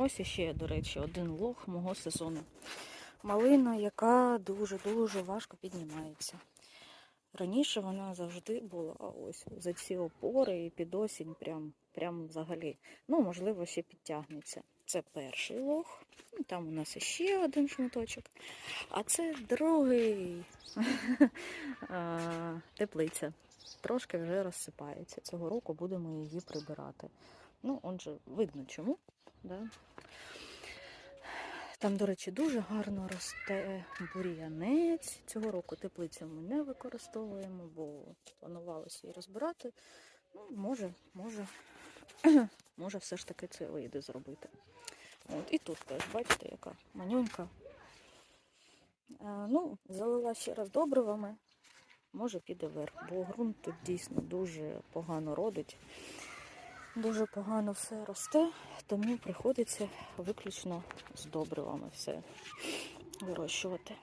Ось іще, до речі, один лох мого сезону. Малина, яка дуже-дуже важко піднімається. Раніше вона завжди була ось за ці опори і під осінь прям, прям взагалі. Ну, можливо, ще підтягнеться. Це перший лох. Ну, Там у нас іще один шматочок. А це другий теплиця. Трошки вже розсипається. Цього року будемо її прибирати. Ну, он же видно чому. Да? Там, до речі, дуже гарно росте бур'янець. Цього року теплицю ми не використовуємо, бо планувалося її розбирати. Ну, може, може, може, все ж таки це вийде зробити. От, і тут теж, бачите, яка манюнька. Е, ну, залила ще раз добривами, може піде вверх, бо ґрунт тут дійсно дуже погано родить. Дуже погано все росте, тому приходиться виключно з добривами все вирощувати.